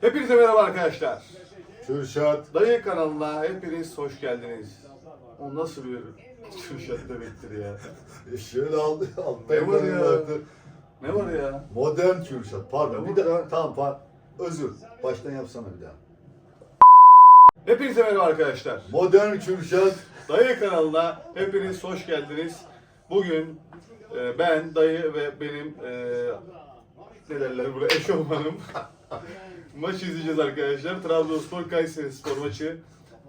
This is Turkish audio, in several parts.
Hepinize merhaba arkadaşlar. Kürşat. Dayı kanalına hepiniz hoş geldiniz. O nasıl bir Kürşat demektir ya. E şöyle aldı. Ne var ya? aldı. Ne var ya? Modern Kürşat. Pardon. Ya Bir daha. Tamam pardon. Özür. Baştan yapsana bir daha. Hepinize merhaba arkadaşlar. Modern Kürşat. Dayı kanalına hepiniz hoş geldiniz. Bugün e, ben, dayı ve benim e, ne derler buraya eşofmanım maç izleyeceğiz arkadaşlar. Trabzonspor Kayseri Spor maçı.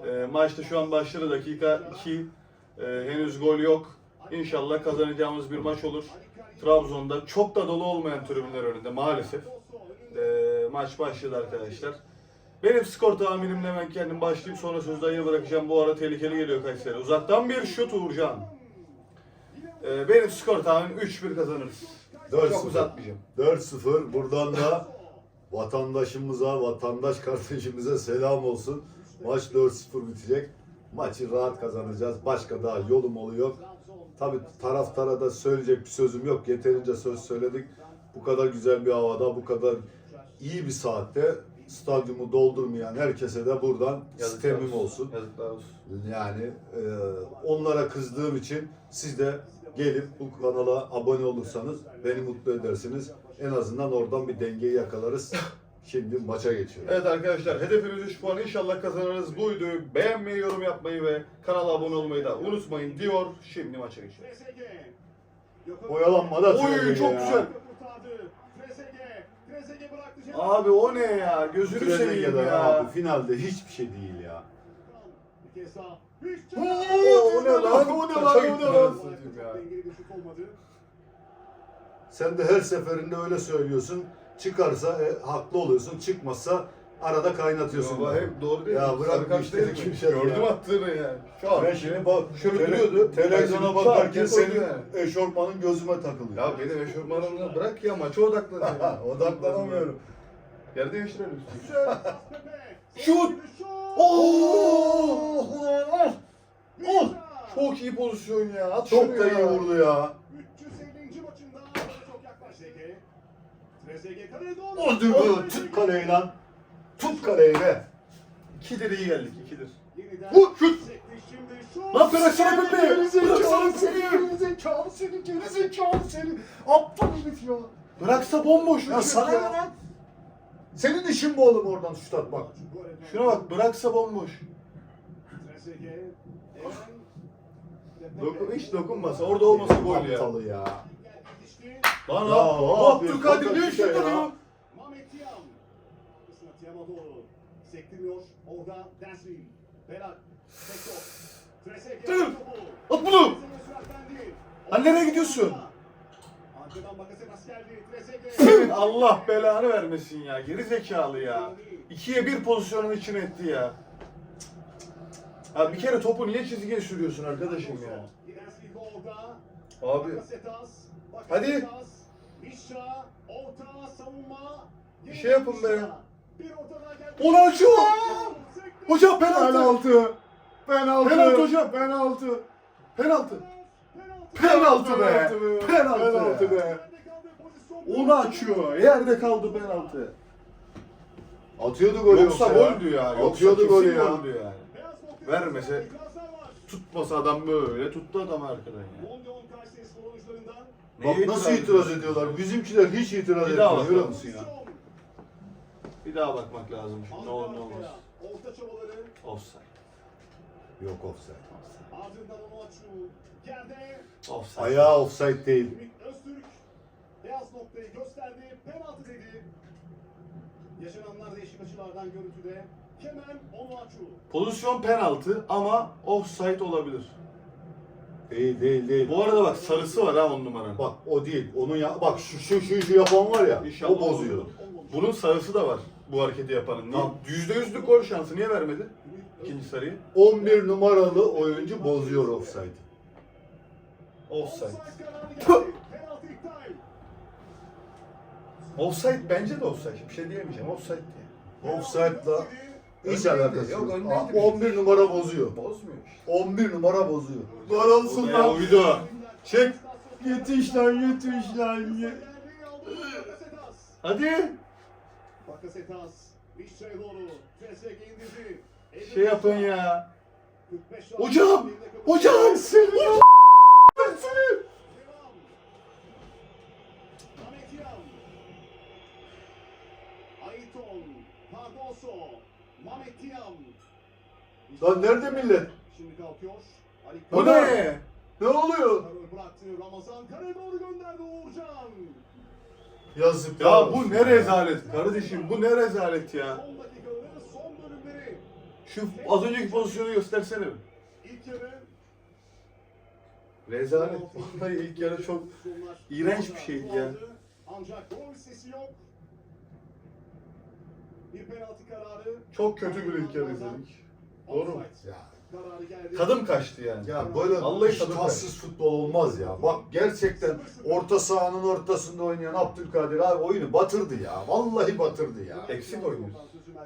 E, maçta şu an başladı dakika 2. E, henüz gol yok. İnşallah kazanacağımız bir maç olur. Trabzon'da çok da dolu olmayan tribünler önünde maalesef. E, maç başladı arkadaşlar. Benim skor tahminimle hemen kendim başlayıp sonra sözü dayıya bırakacağım. Bu ara tehlikeli geliyor Kayseri. Uzaktan bir şut Uğurcan. Ee, benim skor tahminim 3-1 kazanırız. 4-0. Çok uzatmayacağım. 4-0. Buradan da vatandaşımıza, vatandaş kardeşimize selam olsun. Maç 4-0 bitecek. Maçı rahat kazanacağız. Başka daha yolum oluyor. Tabi taraftara da söyleyecek bir sözüm yok. Yeterince söz söyledik. Bu kadar güzel bir havada, bu kadar iyi bir saatte stadyumu doldurmayan herkese de buradan Yazıklar sitemim olsun. Yazıklar olsun. Yani e, onlara kızdığım için siz de gelip bu kanala abone olursanız beni mutlu edersiniz. En azından oradan bir dengeyi yakalarız. Şimdi maça geçiyoruz. Evet arkadaşlar hedefimiz 3 puan inşallah kazanırız. Bu videoyu beğenmeyi, yorum yapmayı ve kanala abone olmayı da unutmayın diyor. Şimdi maça geçiyoruz. Oyalanma da Oy, çok ya. güzel. Abi o ne ya? Gözünü seveyim ya. abi finalde hiçbir şey değil ya. Oo, o ne lan? O ne lan? O ne lan? Sen de her seferinde öyle söylüyorsun. Çıkarsa e, haklı oluyorsun. Çıkmazsa arada kaynatıyorsun. Ama hep doğru değil. Ya mi? bırak Sarı kart işleri değil mi? Kürşat ya. Gördüm attığını yani. Şu an. Ben şimdi bak Şöyle tele- duruyordu. Televizyona bakarken senin yani. eşofmanın gözüme takılıyor. Ya benim eşofmanımla bırak ya maça odaklan. Odaklanamıyorum. Yer değiştirelim. Şut! Oo! Oh! Çok iyi pozisyon ya. At Çok şunu da ya. iyi vurdu ya. 350. maçında çok yaklaştı Ege. Trezeguet kaleye doğru. Hadi be, tut kaleyi lan. Tut kaleyi be. İkidir iyi geldik ikidir. Yeniden Vur, şut! sekti şimdi şut. Lan bıraksana Pepe. Gerizekalı Bıraksana seni, Pepe. gerizekalı seni, gerizekalı seni. Aptal herif ya. Bıraksa bomboş. Ya sana ne lan? Senin işin bu oğlum oradan şut atmak. Şuna bak bıraksa bomboş. Trezeguet. Dokun, hiç dokunmasa orada olmasa gol ya. Aptalı ya. Lan Ya, lan. o yapıyor, Abdülkadir fakat ne şut ya. atıyor? Mehmet Tiam. Arkasına Tiam'a doğru. Sektiriyor. Orada Densville. Berat. Sektor. Trezeguet. Dur. At bunu. Lan nereye gidiyorsun? Arkadan Bakasetas geldi. Trezeguet. Senin Allah belanı vermesin ya. Geri zekalı ya. İkiye bir pozisyonun içine etti ya. Ya bir kere topu niye çizgiye sürüyorsun arkadaşım ya? Abi. Hadi. Bir şey yapın be. Geldi. Onaço! Hocam penaltı. Penaltı. Penaltı. Penaltı hocam. Penaltı. Penaltı. Penaltı. Be. Penaltı. Penaltı be. Onu açıyor. Yerde kaldı penaltı. Atıyordu golü Yoksa ya. goldü ya. Yoksa Atıyordu golü ya. goldü yani. Vermese-. Tutmasa adam böyle tuttu adam arkadan ya. Bak nasıl itiraz ediyorlar. Bizimkiler hiç itiraz Bir daha etmiyor. Görüyor musun ya? Bir daha bakmak lazım. Ne olur ne olmaz. Orta çabaları Offside. Yok offside. Yerde Offside. Ayağı offside değil. Öztürk beyaz noktayı gösterdi. Penaltı dedi. Yaşananlar değişik açılardan görüntüde. Kemen onu açıyor. Pozisyon penaltı ama offside olabilir. Değil değil değil. Bu arada bak sarısı var ha on numaranın. Bak o değil. Onun ya bak şu şu şu, şu yapan var ya. İnşallah o bozuyor. Bunun sarısı da var bu hareketi yapanın. Tamam. Yüzde yüzlük gol şansı niye vermedi? İkinci sarıyı. 11 numaralı oyuncu bozuyor offside. Offside. Puh! Offside bence de offside. Bir şey diyemeyeceğim. Offside diye. Offside'la hiç Öndeydi. alakası Yok, yok. öndeydi Aa, bir şey. 11 numara bozuyor. Bozmuyor işte. 11 numara bozuyor. Gol olsun Ya lan. uydu. Çek. Yetiş lan yetiş lan. ye- Bakasetas. Hadi. Şey yapın ya. 45 Hocam! Hocam! Seni Mametyan. Lan nerede millet? Şimdi kalkıyor. Ali Bu ne? Ne oluyor? Karol bıraktı. Ramazan Kare doğru gönderdi Uğurcan. Yazık. Ya bu ne rezalet kardeşim bu ne rezalet ya. Son dakikaları, son bölümleri. Şu az önceki pozisyonu göstersene. bir. İlk yarı Rezalet. Vallahi ilk yarı çok iğrenç bir şeydi ya. Ancak gol sesi yok. Bir penaltı kararı. çok kötü bir ilk yarı izledik. Doğru mu? Ya, Kararı geldi. Tadım kaçtı yani. ya böyle Vallahi tatsız futbol olmaz ya. Bak gerçekten orta sahanın ortasında oynayan Abdülkadir abi oyunu batırdı ya. Vallahi batırdı ya. Eksik oynuyor.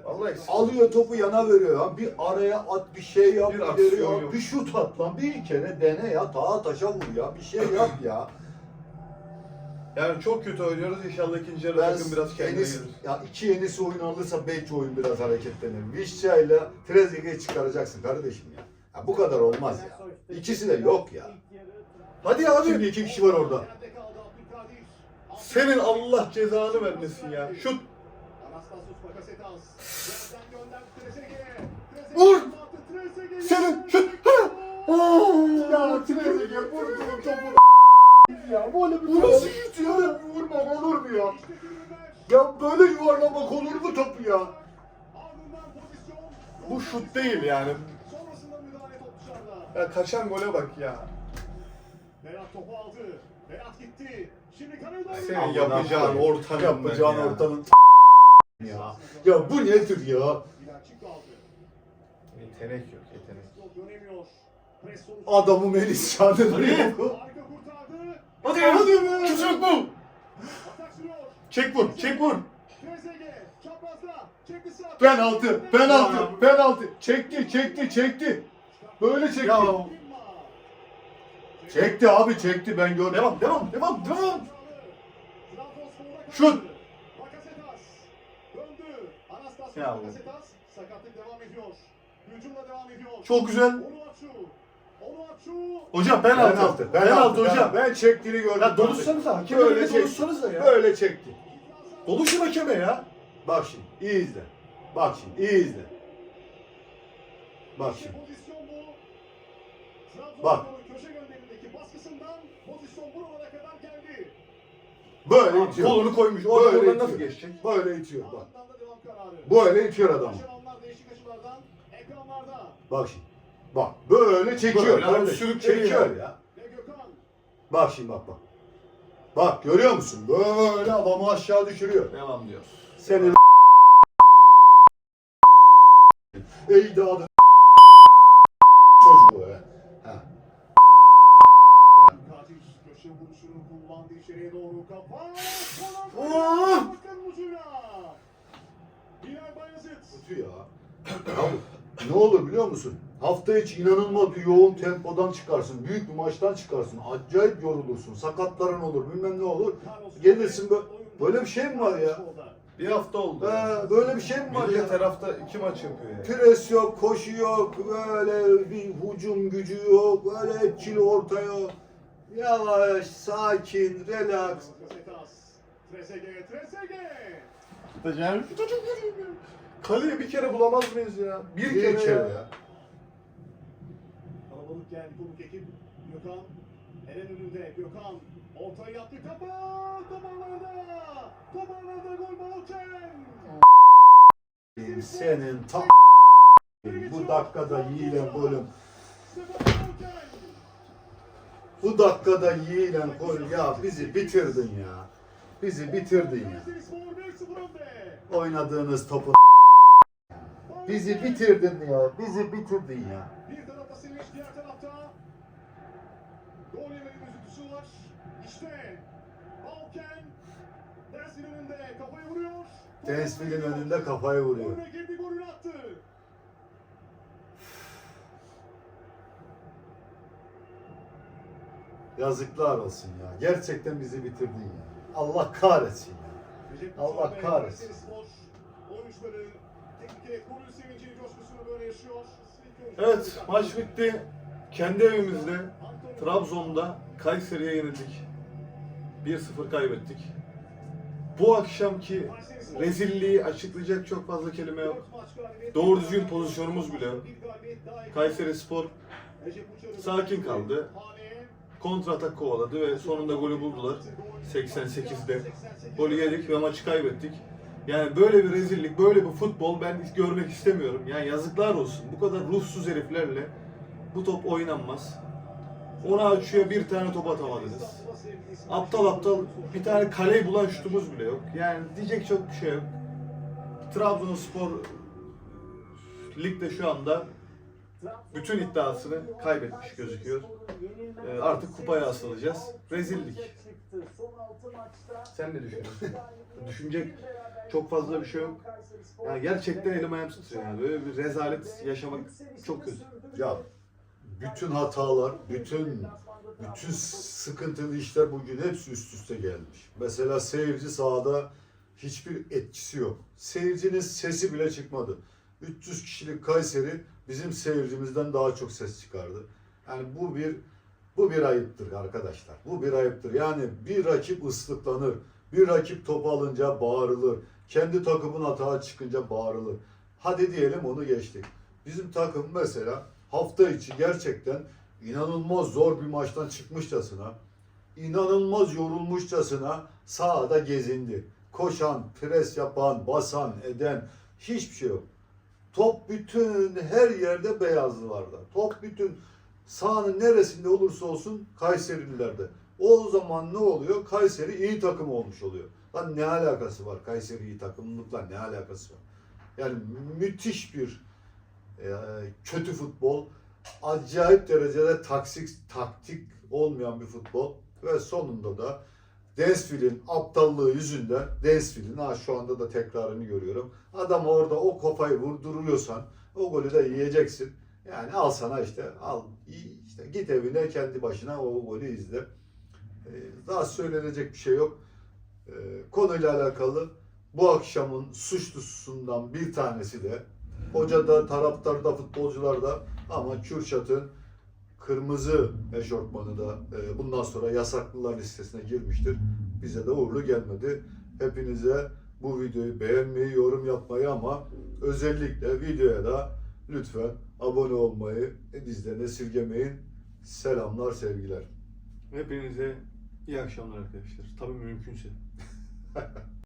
Vallahi eksik. Alıyor topu yana veriyor ya. Bir araya at bir şey yap. Bir aksiyon yok. bir şut at lan. Bir kere dene ya. Tağa taşa vur ya. Bir şey yap ya. Yani çok kötü oynuyoruz. İnşallah ikinci yarı takım biraz kendine gelir. ya iki yenisi oyun alırsa belki oyun biraz hareketlenir. Vişça ile Trezeguet'i çıkaracaksın kardeşim ya. ya. Bu kadar olmaz ya. İkisi de yok ya. Hadi abi. Şimdi iki kişi var orada. Senin Allah cezanı vermesin ya. Şut. Vur! Senin şut. Ha! Ya Trezeguet vurdu topu ya. Böyle bir Bu nasıl şut ya? Vurmak olur mu ya? Ya böyle yuvarlamak olur mu topu ya? Bu şut değil yani. Sonrasında müdahale top dışarıda. Ya kaçan gole bak ya. Berat topu aldı. Berat gitti. Şimdi doğru. Senin Aman yapacağın Allah'ım. ortanın Yapacağın ben ya. ortanın ya. Ya bu nedir ya? Yetenek yok yetenek. Yok dönemiyor. Adamı Melis Hadi. Harika kurtardı. Hadi hadi be. Kimse yok mu? Çek vur, çek vur. Penaltı, penaltı, penaltı. Çekti, çekti, çekti. Böyle çekti. Ya. Çekti abi çekti ben gördüm. Devam, devam, devam, devam. Şut. Ya. Bakasetas. Sakatlık devam ediyor. Hücumla devam ediyor. Çok güzel. Hocam penaltı. Penaltı, Penaltı, hocam. Ben çektiğini gördüm. Ya doluşsanıza. Hakem Böyle öyle çekti. doluşsanıza ya. Böyle çekti. Doluşun hakeme ya. Bak şimdi, iyi izle. Bak şimdi, iyi izle. Bak şimdi. Bak. Böyle itiyor. Kolunu koymuş. O adam Böyle oradan nasıl itiyor. geçecek? Böyle itiyor bak. Böyle itiyor ekranlarda. Bak şimdi. Bak böyle çekiyor. Böyle Böyle sürükleniyor. çekiyor ya. Bak şimdi bak bak. Bak görüyor musun? Böyle adamı aşağı düşürüyor. Devam diyor. Senin ecdadın çocuğu ya. Ha. Köşe. Kötü ya. Ne olur biliyor musun? Hafta içi inanılmaz bir yoğun tempodan çıkarsın. Büyük bir maçtan çıkarsın. Acayip yorulursun. Sakatların olur. Bilmem ne olur. Gelirsin böyle- böyle bir şey mi var ya? Bir hafta oldu. Ee, böyle bir şey mi var Milli ya? tarafta iki maç yapıyor ya. Pres yok, koşu yok, böyle bir hücum gücü yok, böyle etkili orta yok. Yavaş, sakin, relax. Bakasetas. Trezeguet. Trezeguet. Hocam Kaleye bir kere bulamaz mıyız ya? Bir, kere, ya. ya. Kalabalık geldi konuk ekip. Gökhan. Eren önünde. Gökhan. Ortaya yaptı. Kafa. Toparlarda. Toparlarda gol Balken. Senin ta bu dakikada yiyilen golüm. Stefan Balken. Bu dakikada yiyilen gol ya bizi bitirdin ya. Bizi bitirdin ya. Kayserispor 1-0 önde. Oynadığınız topu Bizi bitirdin ya. Bizi bitirdin ya. Bir tarafta Sevinç, diğer tarafta gol yemenin üzüntüsü var. İşte Balken Densil'in önünde kafayı vuruyor. Densil'in önünde kafayı vuruyor. Önüne girdi golünü attı. Yazıklar olsun ya. Gerçekten bizi bitirdin ya. Allah kahretsin ya. Allah kahretsin. 13 Evet maç bitti. Kendi evimizde Trabzon'da Kayseri'ye yenildik. 1-0 kaybettik. Bu akşamki rezilliği açıklayacak çok fazla kelime yok. Doğru düzgün pozisyonumuz bile yok. Kayseri Spor sakin kaldı. kontratak kovaladı ve sonunda golü buldular. 88'de golü yedik ve maçı kaybettik. Yani böyle bir rezillik, böyle bir futbol ben hiç görmek istemiyorum. Yani yazıklar olsun. Bu kadar ruhsuz heriflerle bu top oynanmaz. Ona açıyor bir tane top atamadınız. Aptal aptal bir tane kaleyi bulan şutumuz bile yok. Yani diyecek çok bir şey yok. Trabzonspor ligde şu anda bütün iddiasını kaybetmiş gözüküyor. Ee, artık kupaya asılacağız. Rezillik. Sen ne düşünüyorsun? Düşünecek çok fazla bir şey yok. Yani gerçekten elim ayağım titriyor yani. Böyle bir rezalet yaşamak çok kötü. Ya bütün hatalar, bütün bütün sıkıntılı işler bugün hepsi üst üste gelmiş. Mesela seyirci sahada hiçbir etkisi yok. Seyircinin sesi bile çıkmadı. 300 kişilik Kayseri bizim seyircimizden daha çok ses çıkardı. Yani bu bir bu bir ayıptır arkadaşlar. Bu bir ayıptır. Yani bir rakip ıslıklanır. Bir rakip topu alınca bağırılır. Kendi takımın hata çıkınca bağırılır. Hadi diyelim onu geçtik. Bizim takım mesela hafta içi gerçekten inanılmaz zor bir maçtan çıkmışçasına, inanılmaz yorulmuşçasına sahada gezindi. Koşan, pres yapan, basan, eden hiçbir şey yok. Top bütün her yerde beyazlılarda. Top bütün sahanın neresinde olursa olsun Kayserililerde. O zaman ne oluyor? Kayseri iyi takım olmuş oluyor. Lan ne alakası var? Kayseri iyi takımlıkla ne alakası var? Yani müthiş bir e, kötü futbol. Acayip derecede taksik, taktik olmayan bir futbol. Ve sonunda da Densville'in aptallığı yüzünden Densville'in ha şu anda da tekrarını görüyorum. Adam orada o kafayı vurduruyorsan o golü de yiyeceksin. Yani al sana işte al işte git evine kendi başına o golü izle. Ee, Daha söylenecek bir şey yok. Ee, Konuyla alakalı bu akşamın suçlusundan bir tanesi de hoca da taraftar da futbolcular da ama Kürşat'ın kırmızı eşortmanı da e, bundan sonra yasaklılar listesine girmiştir. Bize de uğurlu gelmedi. Hepinize bu videoyu beğenmeyi, yorum yapmayı ama özellikle videoya da lütfen abone olmayı bizden esirgemeyin. Selamlar, sevgiler. Hepinize iyi akşamlar arkadaşlar. Tabii mümkünse.